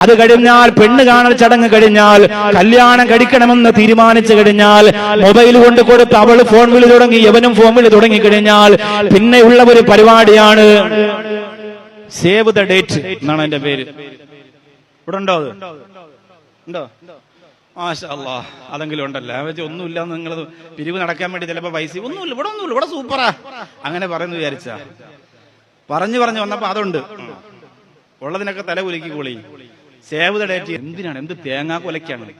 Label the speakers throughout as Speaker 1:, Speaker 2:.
Speaker 1: അത് കഴിഞ്ഞാൽ പെണ്ണ് കാണൽ ചടങ്ങ് കഴിഞ്ഞാൽ കല്യാണം കഴിക്കണമെന്ന് തീരുമാനിച്ചു കഴിഞ്ഞാൽ മൊബൈൽ കൊണ്ട് കൊടുത്ത് അവൾ ഫോൺ വിളി തുടങ്ങി യവനും ഫോൺ വിളി തുടങ്ങി കഴിഞ്ഞാൽ പിന്നെയുള്ള ഒരു പരിപാടിയാണ്. സേവ് ദ ഡേറ്റ് എന്നാണ് എന്റെ പേര്. ഇവിടെ ഉണ്ടോ അത്? ഉണ്ടോ? മാഷാ അല്ലാ അതെങ്കിലും ഉണ്ടല്ലോ. വെച്ച് ഒന്നുമില്ല നിങ്ങൾ പിരിവ് നടക്കാൻ വേണ്ടി ചിലപ്പോ പൈസ ഒന്നുമില്ല ഇവിടെ ഒന്നുമില്ല ഇവിടെ സൂപ്പറാ അങ്ങനെ പറയുന്നു വിചാരിച്ച. പറഞ്ഞു പറഞ്ഞു വന്നപ്പോ അതുണ്ട്. ഉള്ളതിനൊക്കെ തല കുലുക്കി കൂളി സേവ് ദ ഡേറ്റ് എന്തിനാണ്? എന്ത് തേങ്ങാ കൊലക്കാണ്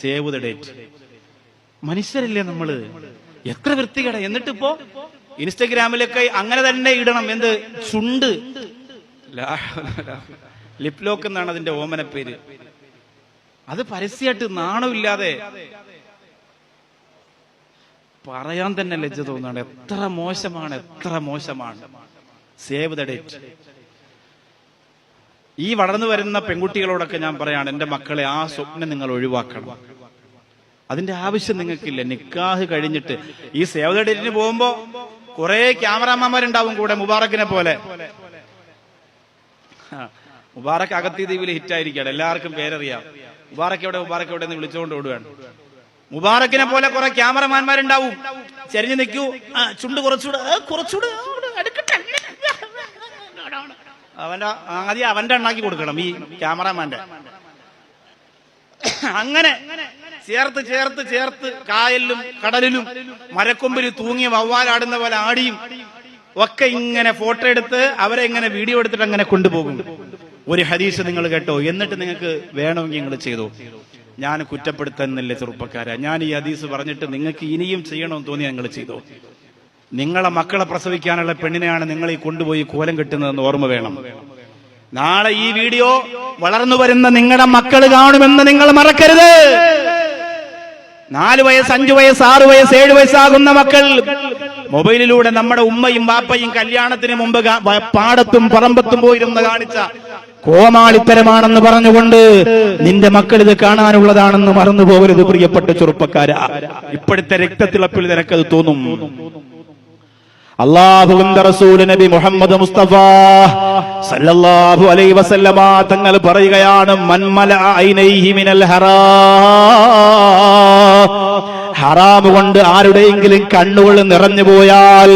Speaker 1: സേവ് ദ ഡേറ്റ് മനുഷ്യരല്ലേ നമ്മൾ? എത്ര വൃത്തികേട. എന്നിട്ടിപ്പോ ഇൻസ്റ്റഗ്രാമിലൊക്കെ അങ്ങനെ തന്നെ ഇടണം. എന്ത്? ചുണ്ട്. ലിപ് ലോക്ക് എന്നാണ് അതിന്റെ ഓമന പേര്. അത് പരസ്യമായിട്ട് നാണമില്ലാതെ പറയാൻ തന്നെ ലജ്ജ തോന്നുകയാണ്. എത്ര മോശമാണ് എത്ര മോശമാണ്. സേവ് ദ ഡേറ്റ് ഈ വളർന്നു വരുന്ന പെൺകുട്ടികളോടൊക്കെ ഞാൻ പറയാണ് എന്റെ മക്കളെ ആ സ്വപ്നം നിങ്ങൾ ഒഴിവാക്കണം. അതിന്റെ ആവശ്യം നിങ്ങൾക്കില്ല. നിക്കാഹ് കഴിഞ്ഞിട്ട് ഈ സേവതടിന് പോകുമ്പോ കുറെ ക്യാമറാമാന്മാരുണ്ടാവും കൂടെ മുബാറക്കിനെ പോലെ. മുബാറക്ക് അകത്തി ദ്വീപിൽ ഹിറ്റായിരിക്കുകയാണ്. എല്ലാവർക്കും പേരറിയാം. മുബാറക്ക് എവിടെ മുബാറക്ക് എവിടെ എന്ന് വിളിച്ചുകൊണ്ട് ഓടുകയാണ്. മുബാറക്കിനെ പോലെ കുറെ ക്യാമറമാന്മാരുണ്ടാവും. ചെരിഞ്ഞു നിൽക്കൂ. ചുണ്ട് കുറച്ചുകൂടെ കുറച്ചുകൂടെ. അവന്റെ ആദ്യം അവന്റെ എണ്ണാക്കി കൊടുക്കണം ഈ ക്യാമറാമാന്റെ. അങ്ങനെ ചേർത്ത് ചേർത്ത് ചേർത്ത് കായലിലും കടലിലും മരക്കൊമ്പിൽ തൂങ്ങി വവ്വാലാടുന്ന പോലെ ആടിയും ഒക്കെ ഇങ്ങനെ ഫോട്ടോ എടുത്ത് അവരെ ഇങ്ങനെ വീഡിയോ എടുത്തിട്ട് അങ്ങനെ കൊണ്ടുപോകും. ഒരു ഹദീസ് നിങ്ങൾ കേട്ടോ. എന്നിട്ട് നിങ്ങൾക്ക് വേണമെങ്കിൽ നിങ്ങൾ ചെയ്തു. ഞാൻ കുറ്റപ്പെടുത്തുന്നില്ല ചെറുപ്പക്കാരെ. ഞാൻ ഈ ഹദീസ് പറഞ്ഞിട്ട് നിങ്ങൾക്ക് ഇനിയും ചെയ്യണമെന്ന് തോന്നി നിങ്ങൾ ചെയ്തു. നിങ്ങളെ മക്കളെ പ്രസവിക്കാനുള്ള പെണ്ണിനെയാണ് നിങ്ങൾ ഈ കൊണ്ടുപോയി കോലം കെട്ടുന്നതെന്ന് ഓർമ്മ വേണം. നാളെ ഈ വീഡിയോ വളർന്നു വരുന്ന നിങ്ങളുടെ മക്കൾ കാണുമെന്ന് നിങ്ങൾ മറക്കരുത്. നാല് വയസ്സ് അഞ്ചു വയസ്സ് ആറ് വയസ്സ് ഏഴ് വയസ്സാകുന്ന മക്കൾ മൊബൈലിലൂടെ നമ്മുടെ ഉമ്മയും വാപ്പയും കല്യാണത്തിന് മുമ്പ് പാടത്തും പറമ്പത്തും പോയിരുന്ന് കാണിച്ച കോമാളിത്തരമാണെന്ന് പറഞ്ഞുകൊണ്ട് നിന്റെ മക്കൾ ഇത് കാണാനുള്ളതാണെന്ന് മറന്നു പോകരുത് പ്രിയപ്പെട്ട ചെറുപ്പക്കാരാ. ഇപ്പോഴത്തെ രക്തത്തിളപ്പിൽ നിനക്കത് തോന്നും. അള്ളാഹുവിന്റെ റസൂൽ നബി മുഹമ്മദ് മുസ്തഫ സല്ലല്ലാഹു അലൈഹി വസല്ലമ തങ്ങൾ പറയുകയാണ് മൻമല ഐനൈഹി മിനൽ ഹറാം. ഹറാമ് കൊണ്ട് ആരുടെയെങ്കിലും കണ്ണുകൾ നിറഞ്ഞു പോയാൽ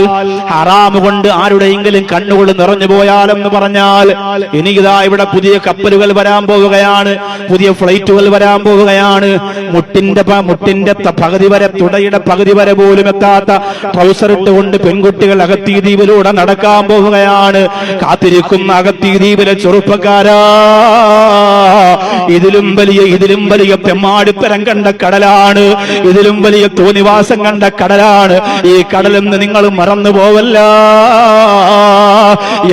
Speaker 1: ഹറാമ് കൊണ്ട് ആരുടെയെങ്കിലും കണ്ണുകൾ നിറഞ്ഞു പോയാൽ എന്ന് പറഞ്ഞാൽ എനിക്കിതാ ഇവിടെ പുതിയ കപ്പലുകൾ വരാൻ പോവുകയാണ് പുതിയ ഫ്ലൈറ്റുകൾ വരാൻ പോവുകയാണ് മുട്ടിന്റെ മുട്ടിന്റെ പകുതി വരെ തുടയുടെ പകുതി വരെ പോലും എത്താത്ത ട്രൗസർ ഇട്ടുകൊണ്ട് പെൺകുട്ടികൾ അകത്തീ ദ്വീപിലൂടെ നടക്കാൻ പോവുകയാണ് കാത്തിരിക്കുന്ന അകത്തീ ദ്വീപിലെ ചെറുപ്പക്കാരാ. ഇതിലും വലിയ ഇതിലും വലിയ പെമ്മാടിപ്പരം കണ്ട കടലാണ്. ഇതിലും വലിയ തോന്നിവാസം കണ്ട കടലാണ്. ഈ കടലെന്ന് നിങ്ങൾ മറന്നു പോവല്ല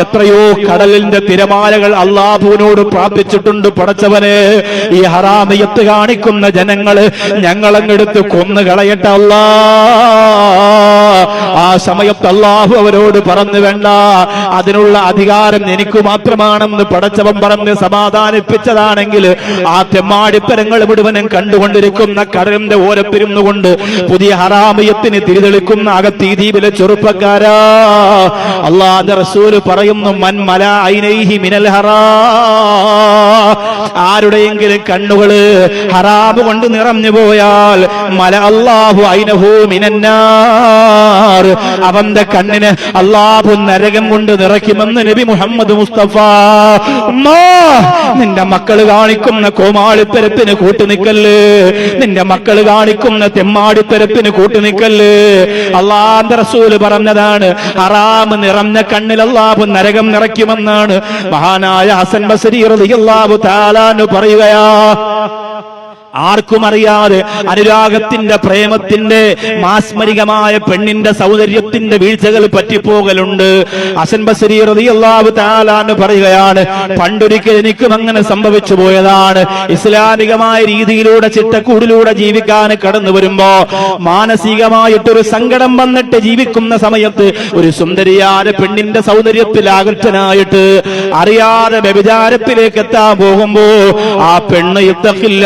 Speaker 1: എത്രയോ കടലിന്റെ തിരമാലകൾ അള്ളാഹുവിനോട് പ്രാപിച്ചിട്ടുണ്ട് പടച്ചവനെ. ഈ ഹറാമിയത്ത് കാണിക്കുന്ന ജനങ്ങൾ ഞങ്ങളങ്ങെടുത്ത് കൊന്നു കളയട്ടെ അല്ലാ ആ സമയത്ത് അള്ളാഹു അവരോട് പറഞ്ഞു വേണ്ട അതിനുള്ള അധികാരം എനിക്ക് മാത്രമാണെന്ന് പടച്ചവൻ പറഞ്ഞ് സമാധാനിപ്പിച്ചതാണെങ്കിൽ ആ തെമ്മാടിപ്പരങ്ങൾ മുഴുവനും കണ്ടുകൊണ്ടിരിക്കുന്ന കടലിന്റെ ഓരപ്പിരുന്നുകൊണ്ട് പുതിയ ഹറാമിയത്തിന് തിരിതെളിക്കുന്ന അകത്തീ ദ്വീപിലെ ചെറുപ്പക്കാരാ. അള്ളാഹ് റസൂൽ പറയുന്നു മൻ മല ഐനൈഹി മിനൽ ഹറാ. ആരുടെയെങ്കിലും കണ്ണുകൾ ഹറാബ് കൊണ്ട് നിറഞ്ഞു പോയാൽ മല അള്ളാഹു ഐനഹു അവന്റെ കണ്ണിന് അള്ളാഹു നരകം കൊണ്ട് നിറയ്ക്കുമെന്ന് നബി മുഹമ്മദ് മുസ്തഫ. നിന്റെ മക്കൾ കാണിക്കുന്ന കോമാളിത്തരത്തിന് കൂട്ടുനിക്കല്ല്. നിന്റെ മക്കൾ കാണിക്കുന്ന തെമ്മാടിത്തരത്തിന് കൂട്ടുനിക്കല്ല്. അള്ളാന്റെ റസൂൽ പറഞ്ഞതാണ് അറാമ് നിറഞ്ഞ കണ്ണിൽ അള്ളാഹു നരകം നിറയ്ക്കുമെന്നാണ് മഹാനായ ഹസൻ ബസരി റളിയല്ലാഹു താലാന്ന് പറയുകയാ. ആർക്കും അറിയാതെ അനുരാഗത്തിന്റെ പ്രേമത്തിന്റെ മാസ്മരികമായ പെണ്ണിന്റെ സൗന്ദര്യത്തിന്റെ വീഴ്ചകൾ പറ്റിപ്പോകലുണ്ട്. അസൻ ബസരി റളിയല്ലാഹു താലാന്ന് പറയുകയാണ് പണ്ടൊരിക്കൽ എനിക്കും അങ്ങനെ സംഭവിച്ചു പോയതാണ്. ഇസ്ലാമികമായ രീതിയിലൂടെ ചിട്ടക്കൂടിലൂടെ ജീവിക്കാൻ കടന്നു വരുമ്പോ മാനസികമായിട്ടൊരു സങ്കടം വന്നിട്ട് ജീവിക്കുന്ന സമയത്ത് ഒരു സുന്ദരിയായ പെണ്ണിന്റെ സൗന്ദര്യത്തിൽ ആകൃഷ്ടനായിട്ട് അറിയാതെ വ്യഭിചാരത്തിലേക്ക് എത്താൻ പോകുമ്പോ ആ പെണ്ണ് ഇത്തക്കില്ല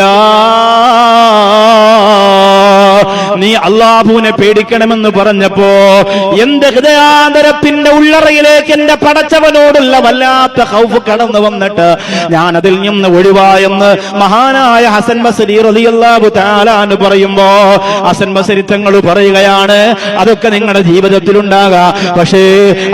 Speaker 1: നീ അള്ളാഹുവിനെ പേടിക്കണമെന്ന് പറഞ്ഞപ്പോ എന്റെ ഹൃദയാന്തരത്തിന്റെ ഉള്ളറയിലേക്ക് എന്റെ പടച്ചവനോടുള്ള വല്ലാത്ത ഹൗഫ് കടന്നു വന്നിട്ട് ഞാൻ അതിൽ നിന്ന് ഒഴിവായെന്ന് മഹാനായ ഹസൻ ബസരി റലിയല്ലാബു തആല എന്ന് പറയുമ്പോ ഹസൻ ബസരി തങ്ങൾ പറയുകയാണ് അതൊക്കെ നിങ്ങളുടെ ജീവിതത്തിൽ ഉണ്ടാകാ പക്ഷേ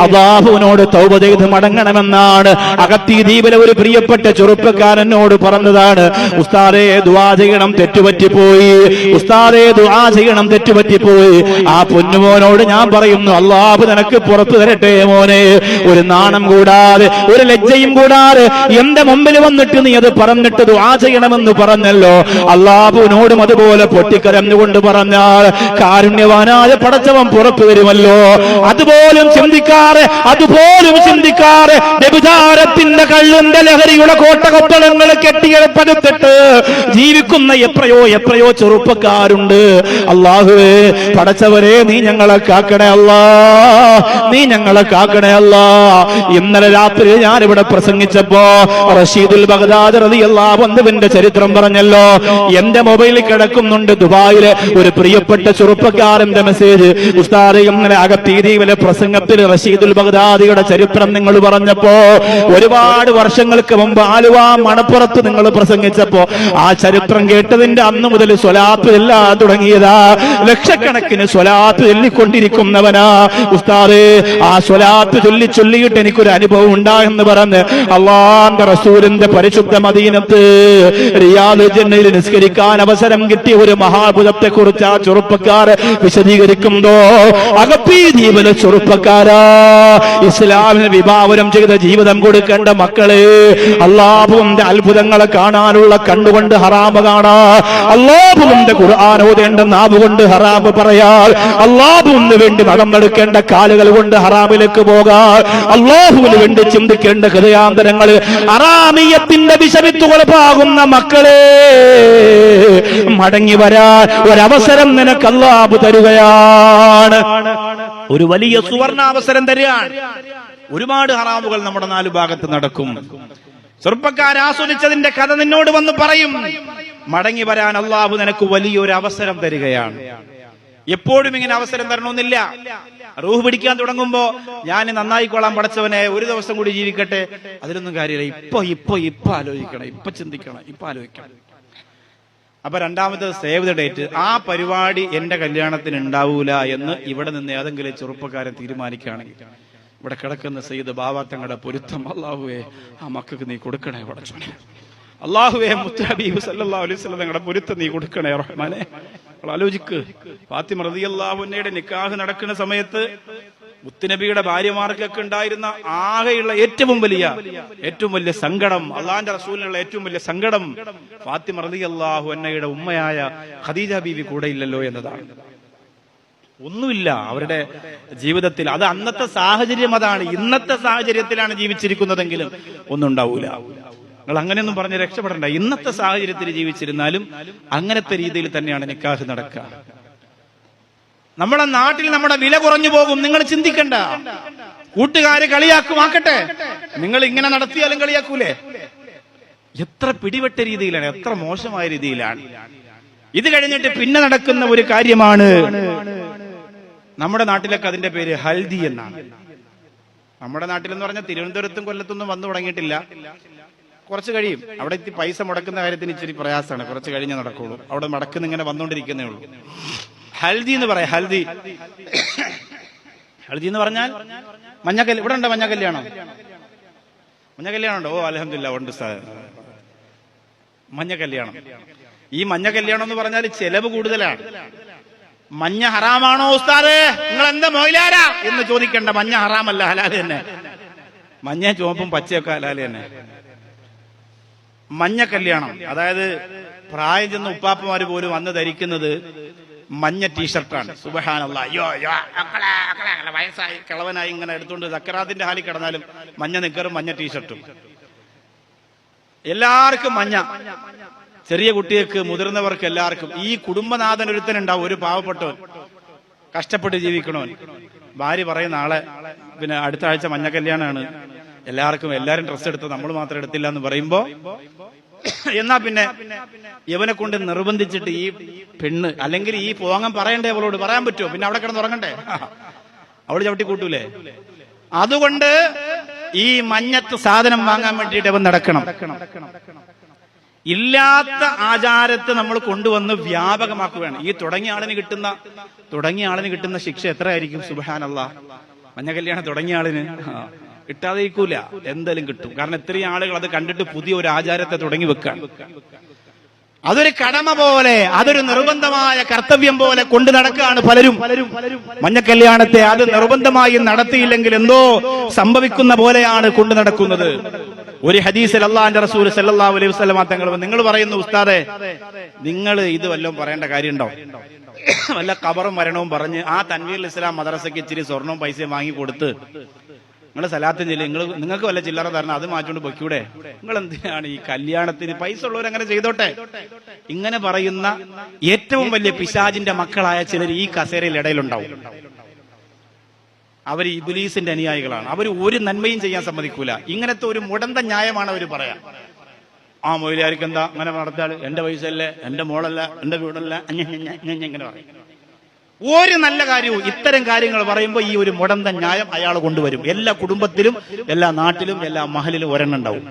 Speaker 1: അള്ളാഹുവിനോട് തൗബ ചെയ്ത് മടങ്ങണമെന്നാണ്. അകത്തി ദ്വീപിലെ ഒരു പ്രിയപ്പെട്ട ചെറുപ്പക്കാരനോട് പറഞ്ഞതാണ് ഉസ്താദേ ദുആ ചെയ്യണം തെറ്റുപറ്റിപ്പോയി. ഉസ്താദേ ദുആ ചെയ്യണം തെറ്റുപറ്റിപ്പോയി. ആ പൊന്നുമോനോട് ഞാൻ പറയുന്നു അള്ളാഹു നിനക്ക് പുറത്തു തരട്ടെ മോനെ. ഒരു നാണം കൂടാതെ ഒരു ലജ്ജയും കൂടാതെ എന്റെ മുമ്പിൽ വന്നിട്ട് നീ അത് പറഞ്ഞിട്ട് ദുആ ചെയ്യണമെന്ന് പറഞ്ഞല്ലോ. അള്ളാഹുവിനോടും അതുപോലെ പൊട്ടിക്കരഞ്ഞുകൊണ്ട് പറഞ്ഞാൽ കാരുണ്യവാനായ പടച്ചവൻ പുറത്തു വരുമല്ലോ അതുപോലും ചിന്തിക്കാറ് അതുപോലും ചിന്തിക്കാറ് വ്യഭിചാരത്തിന്റെ കള്ളിന്റെ ലഹരിയുടെ കോട്ടകൊത്തളങ്ങൾ കെട്ടിയെടുപ്പെടുത്തിട്ട് ജീവിക്കുന്ന എത്രയോ എത്രയോ ചെറുപ്പക്കാരുണ്ട്. അള്ളാഹുവേ പടച്ചവരെ നീ ഞങ്ങളെ കാക്കണേ അല്ലാ. നീ ഞങ്ങളെ കാക്കണേ അല്ലാ. ഇന്നലെ രാത്രി ഞാൻ ഇവിടെ പ്രസംഗിച്ചപ്പോ റഷീദുൽ ബഗ്ദാദ് റളിയല്ലാഹു അൻഹുവിന്റെ ചരിത്രം പറഞ്ഞല്ലോ. എന്റെ മൊബൈലിൽ കിടക്കുന്നുണ്ട് ദുബായിലെ ഒരു പ്രിയപ്പെട്ട ചെറുപ്പക്കാരന്റെ മെസ്സേജ്. ഉസ്താദ് ഇന്നലെ അകത്തീതിയിലെ പ്രസംഗത്തിൽ റഷീദുൽ ബഗ്ദാദിയുടെ ചരിത്രം നിങ്ങൾ പറഞ്ഞപ്പോ ഒരുപാട് വർഷങ്ങൾക്ക് മുമ്പ് ആലുവ മണപ്പുറത്ത് നിങ്ങൾ പ്രസംഗിച്ചപ്പോ ആ ചരിത്രം കേട്ടതിന്റെ അന്ന് മുതൽ സ്വലാത്ത് എല്ലാം തുടങ്ങിയതാ. ലക്ഷക്കണക്കിന് സ്വലാത്ത് ചൊല്ലിക്കൊണ്ടിരിക്കുന്നവനാ ഉസ്താദ് ആ സ്വലാത്ത് ചൊല്ലി ചൊല്ലിയിട്ട് എനിക്കൊരു അനുഭവം ഉണ്ടായെന്ന് പറഞ്ഞ് അള്ളാന്റെ റസൂലിന്റെ പരിശുദ്ധ മദീനത്ത് റിയാദ് ജന്നയിൽ നിസ്കരിക്കാൻ അവസരം കിട്ടിയ ഒരു മഹാഭുതത്തെ കുറിച്ച് ആ ചെറുപ്പക്കാർ വിശദീകരിക്കുമ്പോ അകപ്പീ ജീവന ചെറുപ്പക്കാരാ. ഇസ്ലാമിന് വിഭാവനം ചെയ്ത ജീവിതം കൊടുക്കേണ്ട മക്കളെ അള്ളാഹുവിന്റെ അത്ഭുതങ്ങളെ കാണാനുള്ള കണ്ണുകൊണ്ട് ഹറാമ കാണാ അള്ളാഹുവിന്റെ ഖുർആൻ ഓതേണ്ട നാവ് കൊണ്ട് ഹറാമ് പറയാൽ അള്ളാഹുവിന് വേണ്ടി നടന്നെടുക്കേണ്ട കാലുകൾ കൊണ്ട് ഹറാമിലേക്ക് പോകാൻ അള്ളാഹുവിന് വേണ്ടി ചിന്തിക്കേണ്ട ഹൃദയാന്തരങ്ങൾ അറാമിയത്തിന്റെ വിഷമിത്തുകൾ മക്കളെ മടങ്ങി വരാൻ ഒരവസരം നിനക്ക് അള്ളാബ് തരുകയാണ്. ഒരു വലിയ സുവർണാവസരം തരികയാണ്. ഒരുപാട് ഹറാമുകൾ നമ്മുടെ നാലു ഭാഗത്ത് നടക്കും. ചെറുപ്പക്കാർ ആസ്വദിച്ചതിന്റെ കഥ നിന്നോട് വന്ന് പറയും. മടങ്ങി വരാൻ അള്ളാഹു നിനക്ക് വലിയൊരു അവസരം തരികയാണ്. എപ്പോഴും ഇങ്ങനെ അവസരം തരണമെന്നില്ല. റൂഹ് പിടിക്കാൻ തുടങ്ങുമ്പോ ഞാൻ നന്നായിക്കോളാം പടച്ചവനെ ഒരു ദിവസം കൂടി ജീവിക്കട്ടെ. അതിലൊന്നും കാര്യമില്ല. ഇപ്പൊ ഇപ്പൊ ഇപ്പൊ ആലോചിക്കണം. ഇപ്പൊ ചിന്തിക്കണം. ഇപ്പൊ ആലോചിക്കണം. അപ്പൊ രണ്ടാമത് സേവ് ദ ഡേറ്റ്. ആ പരിപാടി എന്റെ കല്യാണത്തിന് ഉണ്ടാവൂല എന്ന് ഇവിടെ നിന്ന് ഏതെങ്കിലും ചെറുപ്പക്കാരൻ തീരുമാനിക്കുകയാണെങ്കിൽ ഇവിടെ കിടക്കുന്ന സെയ്ത് ബാബാത്തങ്ങളുടെ തങ്ങളുടെ പൊരുത്തം. അള്ളാഹുവേ ആ മക്കൾക്ക് നീ കൊടുക്കണേ പടച്ചോനെ. അള്ളാഹുവേ മുത്തഹബീബ് സല്ലല്ലാഹു അലൈഹി പൊരുത്തം നീ കൊടുക്കണേ റഹ്മാനെ. ആലോചിക്ക് ഫാത്തിമ റളിയല്ലാഹുവിന്റെ നിക്കാഹ് നടക്കുന്ന സമയത്ത് മുത്തുനബിയുടെ ഭാര്യമാർക്കൊക്കെ ഉണ്ടായിരുന്ന ആകെയുള്ള ഏറ്റവും വലിയ ഏറ്റവും വലിയ സങ്കടം അള്ളാന്റെ റസൂലിനുള്ള ഏറ്റവും വലിയ സങ്കടം ഫാത്തിമ റളിയല്ലാഹു അന്നയുടെ ഉമ്മയായ ഖദീജ ബീവി കൂടെ ഇല്ലല്ലോ എന്നതാണ്. ഒന്നുമില്ല അവരുടെ ജീവിതത്തിൽ അത് അന്നത്തെ സാഹചര്യം അതാണ്. ഇന്നത്തെ സാഹചര്യത്തിലാണ് ജീവിച്ചിരിക്കുന്നതെങ്കിലും ഒന്നും ഉണ്ടാവൂല നിങ്ങൾ അങ്ങനെയൊന്നും പറഞ്ഞ് രക്ഷപ്പെടണ്ട. ഇന്നത്തെ സാഹചര്യത്തിൽ ജീവിച്ചിരുന്നാലും അങ്ങനത്തെ രീതിയിൽ തന്നെയാണ് നിക്കാഹ് നടക്കുക. നമ്മുടെ നാട്ടിൽ നമ്മുടെ വില കുറഞ്ഞു പോകും. നിങ്ങൾ ചിന്തിക്കണ്ട. കൂട്ടുകാര് കളിയാക്കുമാക്കട്ടെ. നിങ്ങൾ ഇങ്ങനെ നടത്തിയാലും കളിയാക്കൂലേ? എത്ര പിടിവെട്ട രീതിയിലാണ് എത്ര മോശമായ രീതിയിലാണ്. ഇത് കഴിഞ്ഞിട്ട് പിന്നെ നടക്കുന്ന ഒരു കാര്യമാണ് നമ്മുടെ നാട്ടിലൊക്കെ അതിന്റെ പേര് ഹൽദി എന്നാണ്. നമ്മുടെ നാട്ടിലെന്ന് പറഞ്ഞാൽ തിരുവനന്തപുരത്തും കൊല്ലത്തൊന്നും വന്നു തുടങ്ങിയിട്ടില്ല. കുറച്ച് കഴിയും. അവിടെ എത്തി പൈസ മുടക്കുന്ന കാര്യത്തിന് ഇച്ചിരി പ്രയാസമാണ്. കുറച്ച് കഴിഞ്ഞേ നടക്കുള്ളൂ. അവിടെ മടക്കുന്ന ഇങ്ങനെ വന്നുകൊണ്ടിരിക്കുന്നേ ഉള്ളൂ. ഹൽദി എന്ന് പറയാം. ഹൽദി. ഹൽദി എന്ന് പറഞ്ഞാൽ മഞ്ഞക്കല്ല്. ഇവിടെ ഉണ്ടോ മഞ്ഞ കല്യാണം മഞ്ഞ കല്യാണം ഉണ്ടോ ഓ അലഹമില്ല ഉണ്ട് സാർ. മഞ്ഞ കല്യാണം ഈ മഞ്ഞ കല്യാണം എന്ന് പറഞ്ഞാൽ ചെലവ് കൂടുതലാണ്. മഞ്ഞ ഹറാമാണോ ഉസ്താദ്? നിങ്ങൾ എന്താ മൊയിലാരാ? എന്ന് ചോദിക്കണ്ട. മഞ്ഞ ഹറാമല്ല ഹലാൽ തന്നെ. മഞ്ഞ ചുവപ്പും പച്ചയൊക്കെ ഹലാൽ തന്നെ. മഞ്ഞ കല്യാണം. അതായത് പ്രായം ചെന്ന ഉപ്പാപ്പമാര് പോലും അന്ന് ധരിക്കുന്നത് മഞ്ഞ ടീഷർട്ടാണ്. സുബഹാനുള്ള അയ്യോ വയസ്സായി കിളവനായി ഇങ്ങനെ എടുത്തുകൊണ്ട് സക്കറാത്തിന്റെ ഹാലിൽ കിടന്നാലും മഞ്ഞ നിക്കറും മഞ്ഞ ടീഷർട്ടും. എല്ലാവർക്കും മഞ്ഞ. ചെറിയ കുട്ടികൾക്ക് മുതിർന്നവർക്ക് എല്ലാവർക്കും. ഈ കുടുംബനാഥൻ ഒരുത്തനുണ്ടാവും ഒരു പാവപ്പെട്ടവൻ. കഷ്ടപ്പെട്ട് ജീവിക്കണവൻ. ഭാര്യ പറയുന്ന ആളെ പിന്നെ അടുത്ത ആഴ്ച മഞ്ഞ കല്യാണമാണ്. എല്ലാവർക്കും എല്ലാരും ഡ്രസ്സ് എടുത്ത് നമ്മൾ മാത്രം എടുത്തില്ല എന്ന് പറയുമ്പോ
Speaker 2: എന്നാ പിന്നെ ഇവനെ കൊണ്ട് നിർബന്ധിച്ചിട്ട് ഈ പെണ്ണ് അല്ലെങ്കിൽ ഈ പോങ്ങം പറയണ്ടേ അവളോട്? പറയാൻ പറ്റുമോ? പിന്നെ അവിടെ കിടന്ന് ഉറങ്ങണ്ടേ? അവൾ ചവിട്ടി കൂട്ടൂലേ? അതുകൊണ്ട് ഈ മഞ്ഞത്ത് സാധനം വാങ്ങാൻ വേണ്ടിയിട്ട് അവൻ നടക്കണം. ഇല്ലാത്ത ആചാരത്തെ നമ്മൾ കൊണ്ടുവന്ന് വ്യാപകമാക്കുകയാണ്. ഈ തുടങ്ങിയ ആളിന് കിട്ടുന്ന തുടങ്ങിയ ആളിന് കിട്ടുന്ന ശിക്ഷ എത്രയായിരിക്കും? സുബാനല്ല മഞ്ഞ കല്യാണം തുടങ്ങിയ ആളിന്. ആ, എന്തെങ്കിലും കിട്ടും. കാരണം ഇത്രയും ആളുകൾ അത് കണ്ടിട്ട് പുതിയ ഒരു ആചാരത്തെ തുടങ്ങി വെക്കാൻ അതൊരു കടമ പോലെ അതൊരു നിർബന്ധമായ കർത്തവ്യം പോലെ കൊണ്ടു നടക്കുകയാണ് പലരും. മഞ്ഞ കല്യാണത്തെ അത് നിർബന്ധമായി നടത്തിയില്ലെങ്കിൽ എന്തോ സംഭവിക്കുന്ന പോലെയാണ് കൊണ്ടു നടക്കുന്നത്. ഒരു ഹദീസിൽ അള്ളാന്റെ റസൂൽ സല്ലാ അലൈഹി വസല്ലമ തങ്ങൾ നിങ്ങൾ പറയുന്നു ഉസ്താദെ നിങ്ങൾ ഇത് വല്ലതും പറയേണ്ട കാര്യമുണ്ടോ? വല്ല കബറും മരണവും പറഞ്ഞ് ആ തൻവീർ ഇസ്ലാം മദ്രസയ്ക്ക് ഇച്ചിരി സ്വർണവും പൈസയും വാങ്ങി കൊടുത്ത് നിങ്ങൾ സലാത്തും ചെല്ലി നിങ്ങൾ നിങ്ങൾക്ക് വല്ല ചില്ലറ തരണം അത് മാറ്റിക്കൊണ്ട് പൊയ്ക്കൂടെ? നിങ്ങൾ എന്തിനാണ് ഈ കല്യാണത്തിന് പൈസ ഉള്ളവർ അങ്ങനെ ചെയ്തോട്ടെ? ഇങ്ങനെ പറയുന്ന ഏറ്റവും വലിയ പിശാജിന്റെ മക്കളായ ചിലർ ഈ കസേരയിൽ ഇടയിലുണ്ടാവും. അവർ ഇബുലീസിന്റെ അനുയായികളാണ്. അവർ ഒരു നന്മയും ചെയ്യാൻ സമ്മതിക്കൂല. ഇങ്ങനത്തെ ഒരു മുടന്ത ന്യായമാണ് അവർ പറയാ. ആ മൊയിലാർക്ക് എന്താ അങ്ങനെ നടത്താൾ. എന്റെ പൈസ അല്ലേ എന്റെ മോളല്ല? എന്റെ വീടല്ല? ഇങ്ങനെ പറയും. ഒരു നല്ല കാര്യവും ഇത്തരം കാര്യങ്ങൾ പറയുമ്പോൾ ഈ ഒരു മുടന്ത ന്യായം അയാൾ കൊണ്ടുവരും എല്ലാ കുടുംബത്തിലും എല്ലാ നാട്ടിലും എല്ലാ മഹലിലും ഒരെണ്ണം ഉണ്ടാവും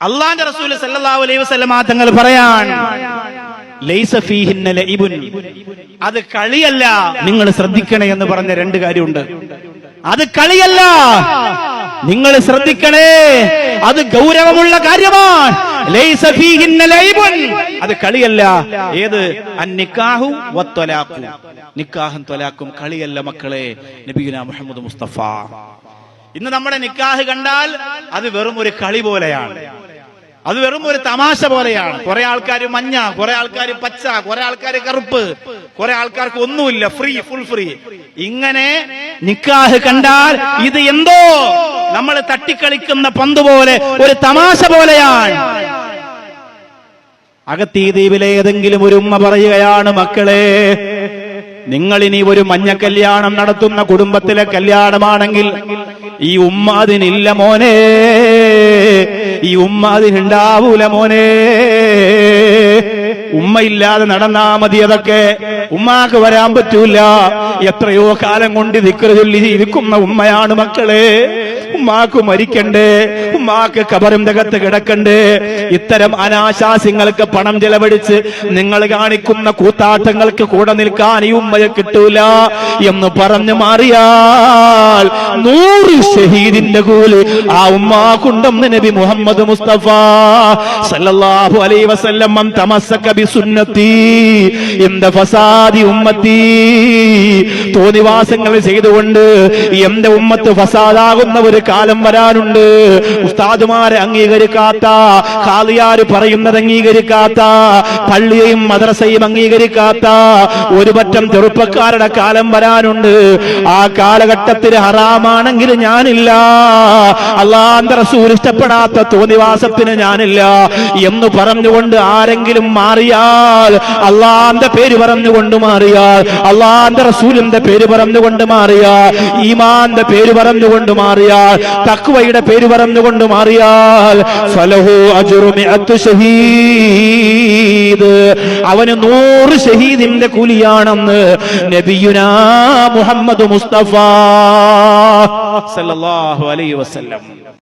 Speaker 2: അള്ളാന്റെ റസൂൽ സല്ലല്ലാഹു അലൈഹി തങ്ങൾ പറയാൻ. അത് കളിയല്ല നിങ്ങൾ ശ്രദ്ധിക്കണേ എന്ന് പറഞ്ഞ രണ്ട് കാര്യമുണ്ട് അത് കളിയല്ല നിങ്ങൾ ശ്രദ്ധിക്കണേ അത് ഗൗരവമുള്ള കാര്യമാണ്. അത് കളിയല്ല. ഏത്? നിക്കാഹും തൊലാക്കും കളിയല്ല മക്കളെ. നബീന മുഹമ്മദ് മുസ്തഫ. ഇന്ന് നമ്മുടെ നിക്കാഹ് കണ്ടാൽ അത് വെറും ഒരു കളി പോലെയാണ്. അത് വെറും ഒരു തമാശ പോലെയാണ്. കുറെ ആൾക്കാർ മഞ്ഞ കുറെ ആൾക്കാർ പച്ച കുറെ ആൾക്കാർ കറുപ്പ് കുറെ ആൾക്കാർക്ക് ഒന്നുമില്ല. ഫ്രീ ഫുൾ ഫ്രീ ഇങ്ങനെ നിക്കാഹ് കണ്ടാൽ ഇത് എന്തോ? നമ്മൾ തട്ടിക്കളിക്കുന്ന പന്ത് പോലെ ഒരു തമാശ പോലെയാണ്. അകത്തീ ദ്വീപിലെ ഏതെങ്കിലും ഒരു ഉമ്മ പറയുകയാണ് മക്കളെ നിങ്ങൾ ഇനി ഒരു മഞ്ഞ കല്യാണം നടത്തുന്ന കുടുംബത്തിലെ കല്യാണമാണെങ്കിൽ ഈ ഉമ്മ അതിനില്ല മോനെ ഈ ഉമ്മ അതിനുണ്ടാവൂല മോനെ. ഉമ്മയില്ലാതെ നടന്നാ മതി അതൊക്കെ. ഉമ്മാക്ക് വരാൻ പറ്റൂല. എത്രയോ കാലം കൊണ്ട് ദിക്കറ് ചൊല്ലി ജീവിക്കുന്ന ഉമ്മയാണ് മക്കളെ. ഉമ്മാക്ക് മരിക്കണ്ടേ. ഉമ്മാക്ക് കബറും തകത്ത് കിടക്കണ്ടേ. ഇത്തരം അനാശാസ്യങ്ങൾക്ക് പണം ചെലവഴിച്ച് നിങ്ങൾ കാണിക്കുന്ന കൂത്താട്ടങ്ങൾക്ക് കൂടെ നിൽക്കാൻ ഈ ഉമ്മയെ കിട്ടൂല എന്ന് പറഞ്ഞു മാറിയാൽ നൂറ് ഷഹീദിന്റെ കൂൽ ആ ഉമ്മാക്കുണ്ടെന്ന് നബി മുഹമ്മദ് മുസ്തഫ സല്ലല്ലാഹു അലൈഹി വസല്ലം മൻ ഇന്ദ ഫസാദി ഉമ്മത്തി. തോന്നിവാസങ്ങൾ ചെയ്തുകൊണ്ട് എന്റെ ഉമ്മത്ത് ഫസാദാകുന്ന ഒരു കാലം വരാനുണ്ട്. ഉസ്താദുമാരെ അംഗീകരിക്കാത്ത ഖാലിയാര് പറയുന്നത് അംഗീകരിക്കാത്ത പള്ളിയെയും മദ്രസയും അംഗീകരിക്കാത്ത ഒരു പറ്റം ചെറുപ്പക്കാരുടെ കാലം വരാനുണ്ട്. ആ കാലഘട്ടത്തിൽ ഹറാമാണെങ്കിൽ ഞാനില്ല. അള്ളാന്റെ റസൂൽ ഇഷ്ടപ്പെടാത്ത തോന്നിവാസത്തിന് ഞാനില്ല. എന്ന് പറഞ്ഞുകൊണ്ട് ആരെങ്കിലും മാറിയാൽ അള്ളാന്റെ പേര് പറഞ്ഞുകൊണ്ട് മാറിയാൽ അള്ളാന്റെ റസൂലിന്റെ പേര് പറഞ്ഞുകൊണ്ട് മാറിയാൽ ഈമാന്റെ പേര് പറഞ്ഞുകൊണ്ട് മാറിയാൽ തക്വയുടെ പേര് പറഞ്ഞുകൊണ്ട് മാറിയാൽ ഫലഹു ഷഹീദ്. അവന് നൂറ് ഷഹീദിന്റെ കൂലിയാണെന്ന് നബിയുനാ മുഹമ്മദ് മുസ്തഫ. സല്ലല്ലാഹു അലൈഹി വസല്ലം.